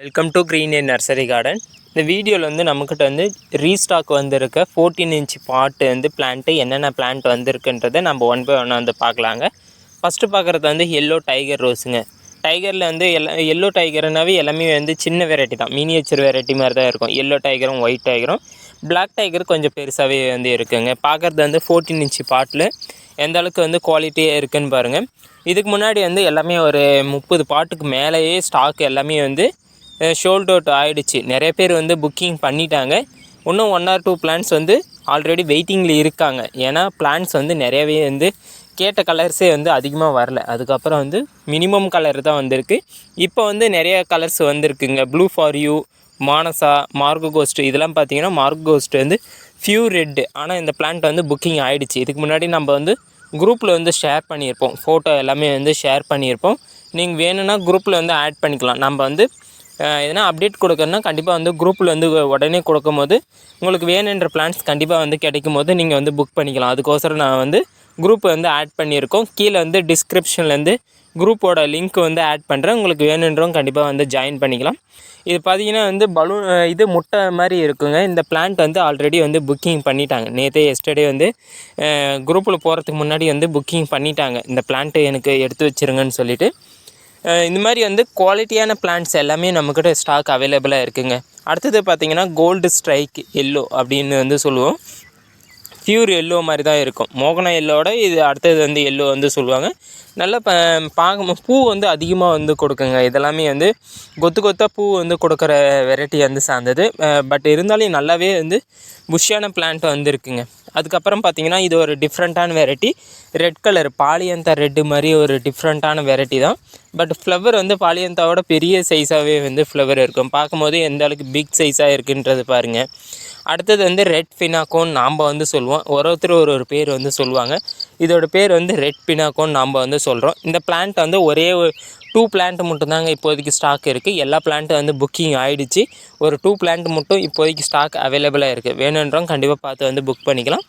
Welcome to green a nursery garden இந்த வீடியோவில் வந்து நம்மக்கிட்ட வந்து ரீஸ்டாக் வந்திருக்க ஃபோர்டீன் இன்ச் பாட்டு வந்து பிளான்ட்டு என்னென்ன பிளான்ட் வந்திருக்குன்றதை நம்ம ஒன் பை ஒன்று வந்து பார்க்கலாங்க. ஃபஸ்ட்டு பார்க்குறது வந்து எல்லோ டைகர் ரோஸுங்க டைகரில் வந்து எல்லா எல்லோ டைகர்னாவே எல்லாமே வந்து சின்ன வெரைட்டி தான். மினியேச்சர் வெரைட்டி மாதிரி தான் இருக்கும். எல்லோ டைகரும் ஒயிட் டைகரும் பிளாக் டைகர் கொஞ்சம் பெருசாகவே வந்து இருக்குங்க. பார்க்குறது வந்து ஃபோர்டீன் இன்ச் பாட்டில் எந்த அளவுக்கு வந்து குவாலிட்டியாக இருக்குன்னு பாருங்கள் இதுக்கு முன்னாடி வந்து எல்லாமே ஒரு முப்பது பாட்டுக்கு மேலேயே ஸ்டாக் எல்லாமே வந்து ஷோல்ட் அவுட் ஆகிடுச்சு நிறைய பேர் வந்து புக்கிங் பண்ணிட்டாங்க. இன்னும் ஒன் ஆர் டூ பிளான்ஸ் வந்து ஆல்ரெடி வெயிட்டிங்கில் இருக்காங்க. ஏன்னா பிளான்ஸ் வந்து நிறையவே வந்து கேட்ட கலர்ஸே வந்து அதிகமாக வரல. அதுக்கப்புறம் வந்து மினிமம் கலர் தான் வந்திருக்கு. இப்போ வந்து நிறைய கலர்ஸ் வந்திருக்குங்க. Blue for you Manasa mark ghost இதெல்லாம் பார்த்தீங்கன்னா மார்க் கோஸ்ட் வந்து ஃபியூ ரெட்டு ஆனால் இந்த பிளான்ட் வந்து புக்கிங் ஆகிடுச்சு இதுக்கு முன்னாடி நம்ம வந்து குரூப்பில் வந்து ஷேர் பண்ணியிருப்போம். ஃபோட்டோ எல்லாமே வந்து ஷேர் பண்ணியிருப்போம். நீங்கள் வேணும்னா குரூப்பில் வந்து ஆட் பண்ணிக்கலாம். நம்ம வந்து எதனா அப்டேட் கொடுக்கணும்னா கண்டிப்பாக வந்து குரூப்பில் வந்து உடனே கொடுக்கும் போது உங்களுக்கு வேணுன்ற பிளான்ஸ் கண்டிப்பாக வந்து கிடைக்கும் போது நீங்கள் வந்து புக் பண்ணிக்கலாம். அதுக்கோசரம் நான் வந்து குரூப் வந்து ஆட் பண்ணியிருக்கோம். கீழே வந்து டிஸ்கிரிப்ஷன்லேருந்து குரூப்போட லிங்க் வந்து ஆட் பண்ணுறேன் உங்களுக்கு வேணுன்றவங்க கண்டிப்பாக வந்து ஜாயின் பண்ணிக்கலாம். இது பார்த்தீங்கன்னா வந்து பலூன் இது முட்டை மாதிரி இருக்குங்க. இந்த பிளான்ட் வந்து ஆல்ரெடி வந்து புக்கிங் பண்ணிட்டாங்க. நேற்றே எஸ்டர்டே வந்து குரூப்பில் போகிறதுக்கு முன்னாடி வந்து புக்கிங் பண்ணிட்டாங்க. இந்த பிளான்ட்டு எனக்கு எடுத்து வச்சிருங்கன்னு சொல்லிட்டு. இந்த மாதிரி வந்து குவாலிட்டியான பிளான்ஸ் எல்லாமே நம்மக்கிட்ட ஸ்டாக் அவைலபிளாக இருக்குங்க. அடுத்தது பார்த்திங்கன்னா கோல்டு ஸ்ட்ரைக் எல்லோ அப்படின்னு வந்து சொல்லுவோம். பியூர் எல்லோ மாதிரி தான் இருக்கும். மோகன எல்லோட இது அடுத்தது வந்து எல்லோ வந்து சொல்லுவாங்க. நல்லா ப பார்க்கும் பூ வந்து அதிகமாக வந்து கொடுக்குங்க. இதெல்லாமே வந்து கொத்து கொத்தாக பூ வந்து கொடுக்குற வெரைட்டி வந்து சார்ந்தது. பட் இருந்தாலும் நல்லாவே வந்து புஷ்ஷான பிளான்ட் வந்து இருக்குங்க அதுக்கப்புறம் பார்த்தீங்கன்னா இது ஒரு டிஃப்ரெண்ட்டான variety red colour polyantha red மாதிரி ஒரு டிஃப்ரெண்ட்டான வெரைட்டி தான். பட் ஃப்ளவர் வந்து பாலியந்தாவோட பெரிய சைஸாகவே வந்து ஃப்ளவர் இருக்கும். பார்க்கும்போது எந்த அளவுக்கு பிக் சைஸாக இருக்குன்றது பாருங்கள் அடுத்தது வந்து ரெட் பினாக்கோன்னு நாம் வந்து சொல்லுவோம். ஒரு ஒருத்தர் ஒரு ஒரு பேர் வந்து சொல்லுவாங்க. இதோட பேர் வந்து ரெட் பினாக்கோன்னு நாம் வந்து சொல்கிறோம் இந்த பிளான்ட் வந்து ஒரே டூ பிளான்ட் மட்டும்தாங்க இப்போதைக்கு ஸ்டாக் இருக்குது எல்லா பிளான்ட்டும் வந்து புக்கிங் ஆகிடுச்சு ஒரு டூ பிளான்ட் மட்டும் இப்போதைக்கு ஸ்டாக் அவைலபிளாக இருக்குது வேணுன்றவங்க கண்டிப்பாக பார்த்து வந்து புக் பண்ணிக்கலாம்.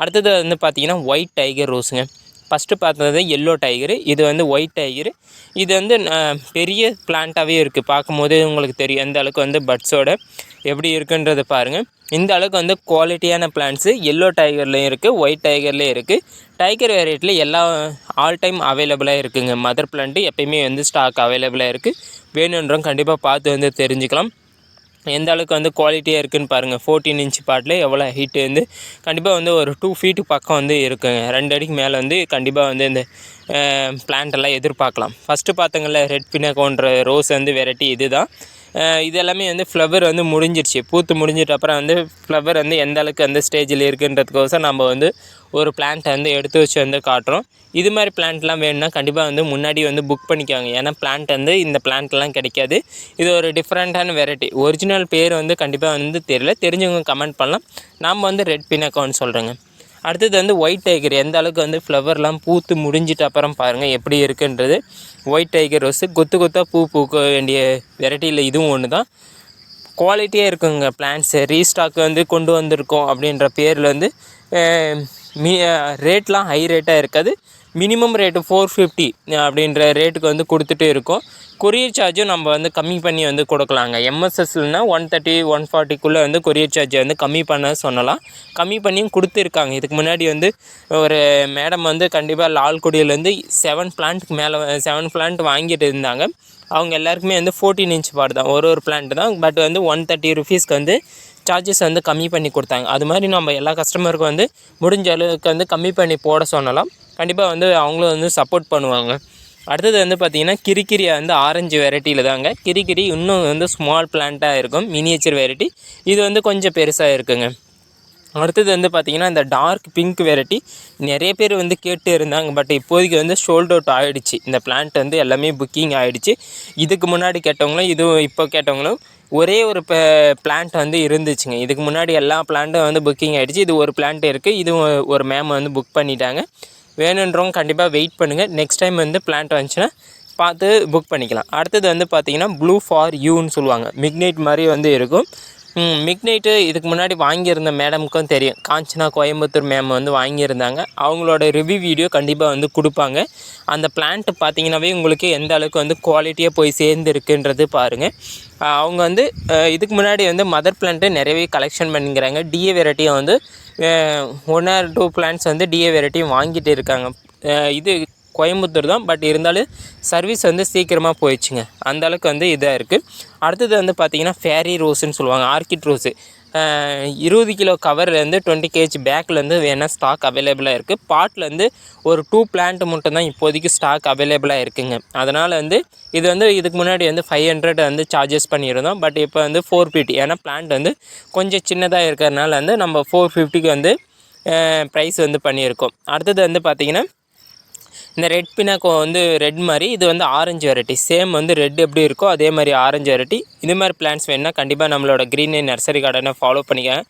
அடுத்தது வந்து பார்த்திங்கன்னா ஒயிட் டைகர் ரோஸுங்க ஃபஸ்ட்டு பார்த்தது எல்லோ டைகரு இது வந்து ஒயிட் டைகரு இது வந்து பெரிய பிளான்ட்டாகவே இருக்குது பார்க்கும்போது உங்களுக்கு தெரியும். எந்த அளவுக்கு வந்து பட்ஸோட எப்படி இருக்குன்றதை பாருங்கள் இந்த அளவுக்கு வந்து குவாலிட்டியான பிளான்ஸு எல்லோ டைகர்லேயும் இருக்குது ஒயிட் டைகர்லேயும் இருக்குது டைகர் வெரைட்டியில் எல்லா ஆல் டைம் அவைலபிளாக இருக்குதுங்க மதர் பிளான்ட்டு எப்பயுமே வந்து ஸ்டாக் அவைலபிளாக இருக்குது வேணுன்றவங்க கண்டிப்பாக பார்த்து வந்து தெரிஞ்சுக்கலாம். எந்த அளவுக்கு வந்து குவாலிட்டியாக இருக்குதுன்னு பாருங்கள் ஃபோர்டீன் இன்ச் பாட்டில் எவ்வளோ ஹீட்டு வந்து கண்டிப்பாக வந்து ஒரு டூ ஃபீட்டு பக்கம் வந்து இருக்குங்க. ரெண்டு அடிக்கு மேலே வந்து கண்டிப்பாக வந்து இந்த பிளான்ட் எல்லாம் எதிர்பார்க்கலாம். ஃபஸ்ட்டு பார்த்தங்கள்ல ரெட் பினக்கோன்ற ரோஸ் வந்து வெரைட்டி இது தான் இது எல்லாமே வந்து ஃப்ளவர் வந்து முடிஞ்சிடுச்சு பூத்து முடிஞ்சிட்ட அப்புறம் வந்து ஃப்ளவர் வந்து எந்த அளவுக்கு அந்த ஸ்டேஜில் இருக்குன்றதுக்கோசம் நம்ம வந்து ஒரு பிளான்ட்டை வந்து எடுத்து வச்சு வந்து காட்டுறோம். இது மாதிரி பிளான்ட்லாம் வேணும்னா கண்டிப்பாக வந்து முன்னாடி வந்து புக் பண்ணிக்கோங்க. ஏன்னா பிளான்ட் வந்து இந்த பிளான்ட்லாம் கிடைக்காது. இது ஒரு டிஃப்ரெண்ட்டான வெரைட்டி ஒரிஜினல் பேர் வந்து கண்டிப்பாக வந்து தெரியல. தெரிஞ்சவங்க கமெண்ட் பண்ணலாம். நாம் வந்து ரெட் பினக்கோன்னு சொல்கிறேங்க அடுத்தது வந்து ஒயிட் டைகர் எந்த அளவுக்கு வந்து ஃப்ளவர்லாம் பூத்து முடிஞ்சிட்ட அப்புறம் பாருங்கள் எப்படி இருக்குன்றது. ஒயிட் டைகர் ரோஸு கொத்து கொத்தாக பூ பூக்க வேண்டிய வெரைட்டியில் இதுவும் ஒன்று தான் குவாலிட்டியாக இருக்குங்க. பிளான்ஸு ரீஸ்டாக் வந்து கொண்டு வந்திருக்கோம் அப்படின்ற பேரில் வந்து மீ ரேட்லாம் ஹை ரேட்டாக இருக்காது. மினிமம் ரேட்டு ஃபோர் ஃபிஃப்டி அப்படின்ற ரேட்டுக்கு வந்து கொடுத்துட்டு இருக்கோம். கொரியர் சார்ஜும் நம்ம வந்து கம்மி பண்ணி வந்து கொடுக்கலாங்க. எம்எஸ்எஸ்லனா ஒன் தேர்ட்டி ஒன் ஃபார்ட்டிக்குள்ளே வந்து கொரியர் சார்ஜை வந்து கம்மி பண்ண சொல்லலாம். கம்மி பண்ணியும் கொடுத்துருக்காங்க. இதுக்கு முன்னாடி வந்து ஒரு மேடம் வந்து கண்டிப்பாக லால்குடியிலேருந்து செவன் பிளான்ட்டுக்கு மேலே செவன் பிளான்ட் வாங்கிட்டு இருந்தாங்க. அவங்க எல்லாருக்குமே வந்து ஃபோர்டீன் இன்ச் பாடு தான். ஒரு ஒரு பிளான்ட் தான். பட் வந்து ஒன் தேர்ட்டி ருபீஸ்க்கு வந்து சார்ஜஸ் வந்து கம்மி பண்ணி கொடுத்தாங்க. அது மாதிரி நம்ம எல்லா கஸ்டமருக்கும் வந்து முடிஞ்ச அளவுக்கு வந்து கம்மி பண்ணி போட சொன்னலாம் கண்டிப்பாக வந்து அவங்களும் வந்து சப்போர்ட் பண்ணுவாங்க. அடுத்தது வந்து பார்த்திங்கன்னா கிரிக்கிரியை வந்து ஆரஞ்சு வெரைட்டியில் தாங்க. கிரிக்கிரி இன்னும் வந்து ஸ்மால் பிளான்ட்டாக இருக்கும். மினியேச்சர் வெரைட்டி இது வந்து கொஞ்சம் பெருசாக இருக்குங்க. அடுத்தது வந்து பார்த்திங்கன்னா இந்த டார்க் பிங்க் வெரைட்டி நிறைய பேர் வந்து கேட்டு இருந்தாங்க. பட் இப்போதைக்கு வந்து ஷோல்ட் அவுட் ஆகிடுச்சு இந்த பிளான்ட் வந்து எல்லாமே புக்கிங் ஆகிடுச்சு இதுக்கு முன்னாடி கேட்டவங்களும் இதுவும் இப்போ கேட்டவங்களும் ஒரே ஒரு பிளான்ட் வந்து இருந்துச்சுங்க. இதுக்கு முன்னாடி எல்லா பிளான்ட்டும் வந்து புக்கிங் ஆகிடுச்சு இது ஒரு பிளான்ட் இருக்குது இதுவும் ஒரு மேம் வந்து புக் பண்ணிட்டாங்க. வேணுன்றவங்க கண்டிப்பாக வெயிட் பண்ணுங்கள் நெக்ஸ்ட் டைம் வந்து பிளான்ட் வந்துச்சுன்னா பார்த்து புக் பண்ணிக்கலாம். அடுத்தது வந்து பார்த்திங்கன்னா ப்ளூ ஃபார் யூன்னு சொல்லுவாங்க. மிக்னைட் மாதிரி வந்து இருக்கும். மிக்னைட்டு இதுக்கு முன்னாடி வாங்கியிருந்த மேடமுக்கும் தெரியும். காஞ்சனா கோயம்புத்தூர் மேம் வந்து வாங்கியிருந்தாங்க. அவங்களோட ரிவ்யூ வீடியோ கண்டிப்பாக வந்து கொடுப்பாங்க. அந்த பிளான்ட்டு பார்த்தீங்கன்னாவே உங்களுக்கு எந்த அளவுக்கு வந்து குவாலிட்டியாக போய் சேர்ந்துருக்குன்றது பாருங்கள் அவங்க வந்து இதுக்கு முன்னாடி வந்து மதர் பிளான்ட்டு நிறையவே கலெக்ஷன் பண்ணிக்கிறாங்க. டிஏ வெரைட்டியும் வந்து ஒன் ஆர் டூ பிளான்ட்ஸ் வந்து டிஏ வெரைட்டியும் வாங்கிட்டு இருக்காங்க. இது கோயம்புத்தூர் தான். பட் இருந்தாலும் சர்வீஸ் வந்து சீக்கிரமாக போயிடுச்சுங்க. அந்த அளவுக்கு வந்து இதாக இருக்குது அடுத்தது வந்து பார்த்திங்கன்னா ஃபேரி ரோஸுன்னு சொல்லுவாங்க. ஆர்கிட் ரோஸு இருபது கிலோ கவர்லேருந்து டுவெண்ட்டி கேஜி பேக்லேருந்து வேணால் ஸ்டாக் அவைலபிளாக இருக்குது பாட்லேருந்து ஒரு டூ பிளான்ட் மட்டும் தான் இப்போதைக்கு ஸ்டாக் அவைலபிளாக இருக்குங்க. அதனால் வந்து இது வந்து இதுக்கு முன்னாடி வந்து ஃபைவ் ஹண்ட்ரட் வந்து சார்ஜஸ் பண்ணியிருந்தோம். பட் இப்போ வந்து ஃபோர் ஃபிஃப்டி ஏன்னா பிளான்ட் வந்து கொஞ்சம் சின்னதாக இருக்கிறதுனால வந்து நம்ம ஃபோர் ஃபிஃப்டிக்கு வந்து ப்ரைஸ் வந்து பண்ணியிருக்கோம். அடுத்தது வந்து பார்த்திங்கன்னா இந்த ரெட் பினாக்கோ வந்து ரெட் மாதிரி இது வந்து ஆரஞ்சு வெரைட்டி சேம் வந்து ரெட் எப்படி இருக்கோ அதே மாதிரி ஆரஞ்சு வெரைட்டி இது மாதிரி பிளான்ஸ் வேணுன்னா கண்டிப்பாக நம்மளோட க்ரீன் நர்சரி கார்டனை ஃபாலோ பண்ணிக்கங்க.